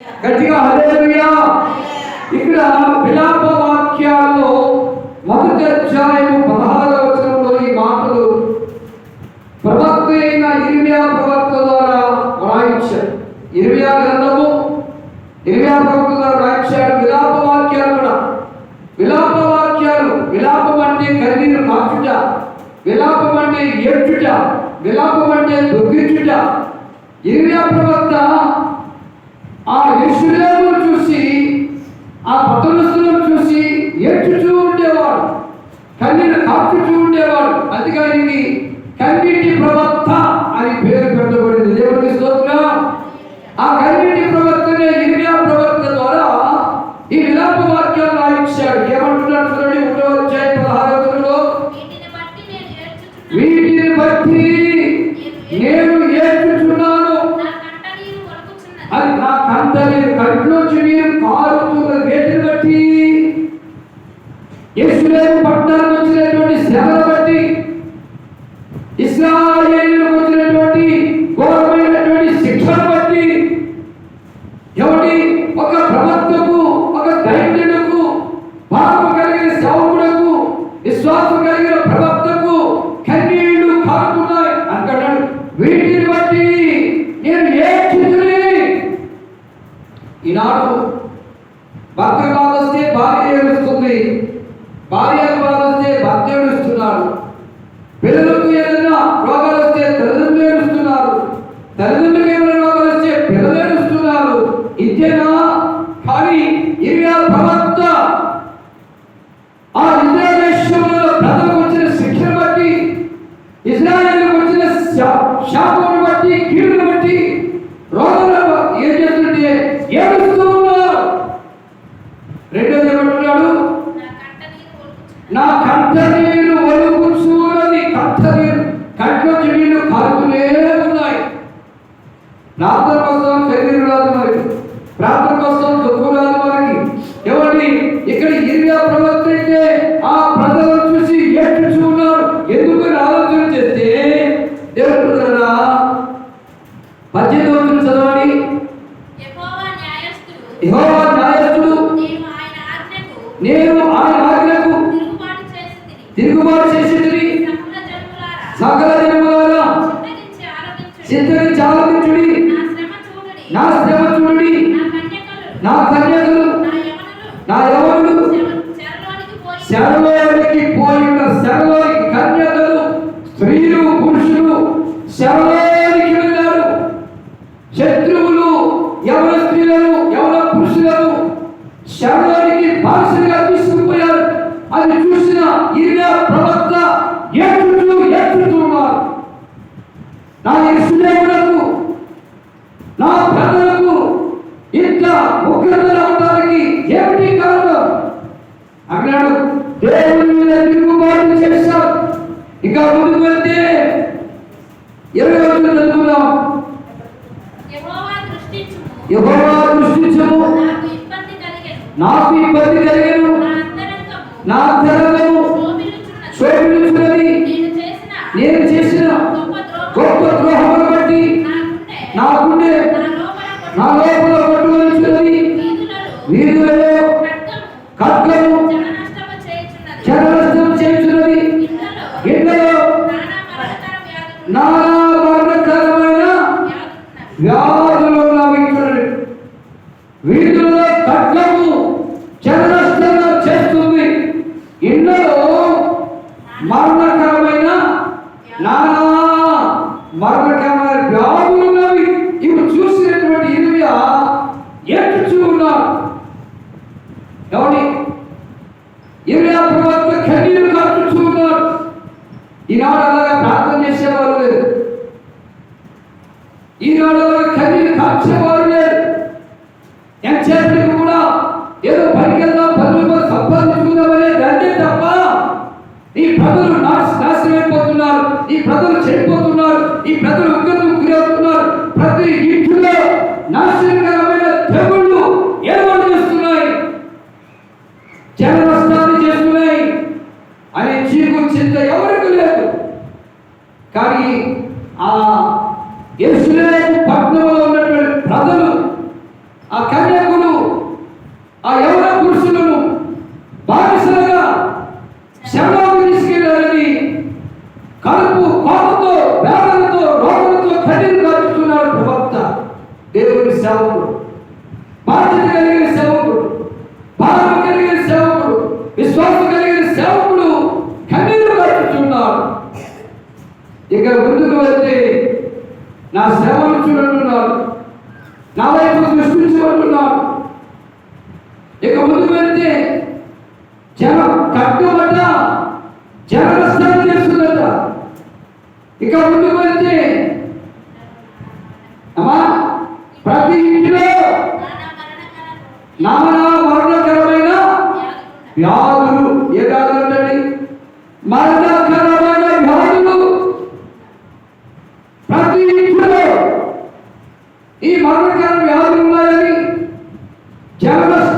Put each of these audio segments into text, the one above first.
గట్టిగా హల్లెలూయా. ఇక్కడ విలాప వాక్యాల్లో మొదటి అధ్యాయం పదహారవ వచనంలో ఈ మాటలు ప్రవక్త అయిన ఇర్మియా ప్రవక్త ద్వారా వ్రాయించారు ఇర్మియా గ్రంథము ఇర్మియా ప్రవక్త ద్వారా వ్రాయించాడు. విలాప వాక్యాలు కూడా. విలాప వాక్యాలు విలాపం అంటే కన్నీరు మార్చుట విలాపం అంటే ఏడ్చుట విలాపం అంటే దుఃఖించుట ఇర్మియా ప్రవక్త ఆ యెరూషలేమును చూసి ఆ పట్టణస్తులను చూసి ఏడ్చుచూ ఉండేవాడు కన్నీరు కాచుచూ ఉండేవాడు అందుకే కన్నీటి ప్రవక్త వీటిని బట్టి నేను ఏడ్చుతుని ఈనాడు భర్త బాధిస్తే భార్య ఏడుస్తుంది భార్య బాధ వస్తే భర్త ఏడుస్తున్నాడు పిల్లలకు ఏదైనా రోగాలు వస్తే తల్లిదండ్రులు ఏడుస్తున్నారు తల్లిదండ్రులకు ఏమైనా రోగాలు వస్తే పిల్లలు ఏడుస్తున్నారు ఇంతేనా? కానీ ఇరియా ప్రవర్త నా కంట నీరు నా కంట నీరు ఒలుకుచున్నది. ఒలుగుచున్నది కంట నీరు. కంట్లో నీళ్ళు కారుతూనే ఉన్నాయి ప్రార్థన కోసం కన్నీరు రాదు మరి. ప్రార్థన కోసం దుఃఖం రాదు మనకి ఎవరి ఇక్కడ ఇరియా ప్రవక్త అయితే ఆ ప్రజలను చూసి ఏడ్చుచూ ఉన్నారు ఎందుకు ఆలోచన చేస్తే దేవుడు పద్దెనిమిది వందలు చదవండి. యెహోవా న్యాయస్థుడు నేను ఆయన ఆజ్ఞకు నేను ఆయన ఆజ్ఞకు తిరుగుబాటు చేసితిని. తిరుగుబాటు చేసింది. సకల జనములారా చింతగించి ఆలోచించుడి. నా శ్రమ చూడుడి. నా కన్యకలు, నా కన్యకలు నా నా ఇష్టములకు నా ప్రజలకు ఇంత ఉగ్రత రావడానికి ఏమిటి కారణం? అన్నాడు దేవుని మీద తిరుగుబాటు చేశారు ఇంకా ముందుకు వెళ్తే ఇరవై ఒకటి చదువుదాం యెహోవా దృష్టించుము. నాకు ఇబ్బంది కలిగెను. నా అంతరంగము. God ఎంతసేపటికి కూడా ఏదో పైకి పనులు పది సంపాదించుకుందామనే రండి తప్ప ఈ ప్రజలు నాశ నాశనమైపోతున్నారు. ఈ ప్రజలు చెడిపోతున్నారు. ఈ ప్రజలు ఉగ్రతకు గురవుతున్నారు. ప్రతి ఇంట్లో నాశనకరమైన తెగుళ్ళు ఏర్పాటు చేస్తున్నాయి. జన నష్టాన్ని చేస్తున్నాయి. అనే చీకు చింత ఎవరికి లేదు. కానీ ఆ ఎరుసలేము కడుపు కోపంతో వేదనతో రోగంతో కన్నీరు కలుపుతున్నాడు ప్రవక్త. దేవుని సేవకుడు. బాధ్యత కలిగిన సేవకుడు. భారం కలిగిన సేవకుడు. విశ్వాసం కలిగిన సేవకుడు కన్నీరు కలుపుతున్నాడు ఇక ముందుకు వెళ్తే నా శ్రమను చూడంటున్నాడు. నా వైపు దృష్టించబడుతున్నాడు ఇక ముందుకు వెళ్తే జనం కట్టుబడ్డ జననష్టం ఇక ముందుకు వచ్చి అమ్మా ప్రతి ఇంటిలో నామనా మరణకరమైన వ్యాధులు ఏ వ్యాధులు అంటండి మరణకరమైన వ్యాధులు. ప్రతి ఇంట్లో ఈ మరణకర వ్యాధులు ఉన్నాయని జననష్టం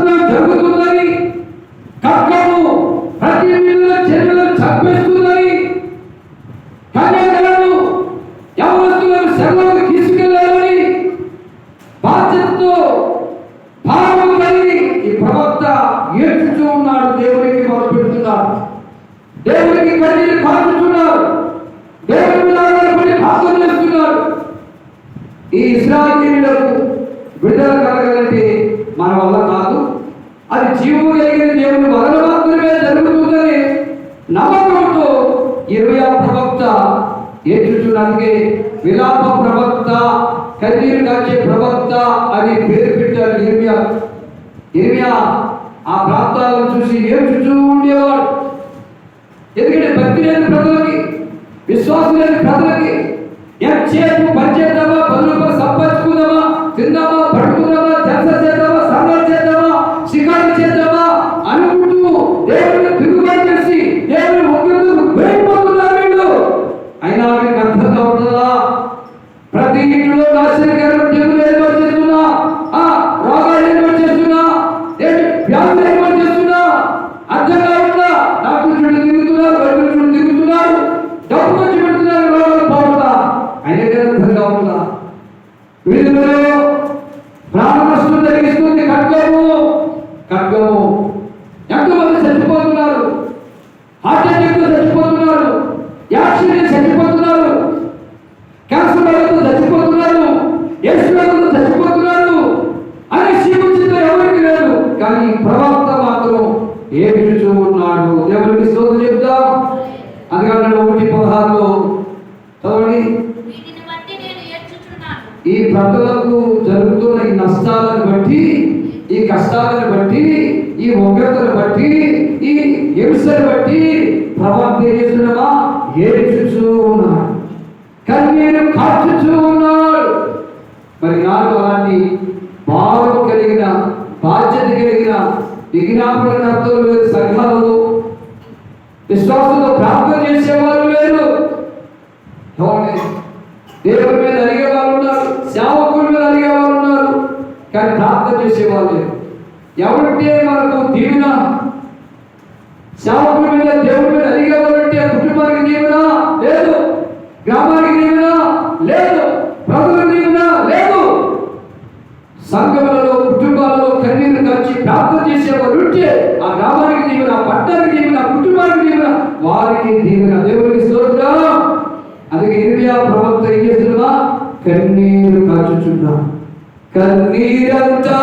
మొదలుపెడుతున్నాడు దేవునికి కన్నీళ్ళు కాచుతున్నాడు దేవుని మీద ఆధారపడి ప్రార్థన చేస్తున్నాడు ఈ ఇస్రాయలీలకు విడుదల కలగాలంటే మన వల్ల కాదు. అది జీవం కలిగిన దేవుని వలన మాత్రమే జరుగుతుందని నమ్మకంతో ఇరవై ప్రవక్త ఏడ్చుచున్నఅందుకే విలాప ప్రవక్త కన్నీరు కాచే ప్రవక్త అని పేరు పెట్టారు ఇర్మియా. ఇర్మియా ఆ ప్రాంతాలను చూసి ఏడ్చుచూ ఉండేవాడు. ఎందుకంటే భక్తి లేని ప్రజలకి విశ్వాసం లేని ప్రజలకి ఎంతసేపు పని పనిచేద్దామా పనులు సంపాదించుకుందామా తిందామా పడుకుందామా ఈ ప్రజలకు జరుగుతున్న ఈ నష్టాలను బట్టి ఈ కష్టాలను బట్టి ఈ ఉగ్రతను బట్టి ఈ హింసను బట్టి ప్రవక్త ఏం చేస్తున్నామా ఏడ్చుచూ ఉన్నాడు. కన్నీరు ఉన్నాడు. మరి నాడు అలాంటి భావం కలిగిన బాధ్యత కలిగిన విజ్ఞాపన కర్తలు సంఘాలలో విశ్వాసంతో ప్రార్థన చేసేవారు లేరు ఎవరిని? దేవుని మీద అడిగే వాళ్ళు ఉన్నారు సేవకుల మీద అడిగే వాళ్ళు ఉన్నారు కానీ ప్రార్థన చేసేవాళ్ళు లేరు. ఎవరంటే మనకు దీవెన? సేవకుల మీద దేవుడి మీద అడిగే కుటుంబానికి దీవెన? లేదు. గ్రామానికి దీవెన? లేదు. ప్రజలకు దీవెన? లేదు. సంఘములలో కుటుంబాలలో కన్నీరు కలిసి ప్రార్థన చేసేవారు ఉంటే ఆ గ్రామానికి దీవెన పట్టణానికి దీవెన కుటుంబానికి దీవెన వారికి దీవెన. దేవుడికి స్తోత్రం. అందుకే ఇర్మియా ప్రవక్త ఏం చేస్తున్నా కన్నీరు కాచుచున్నా కన్నీరంతా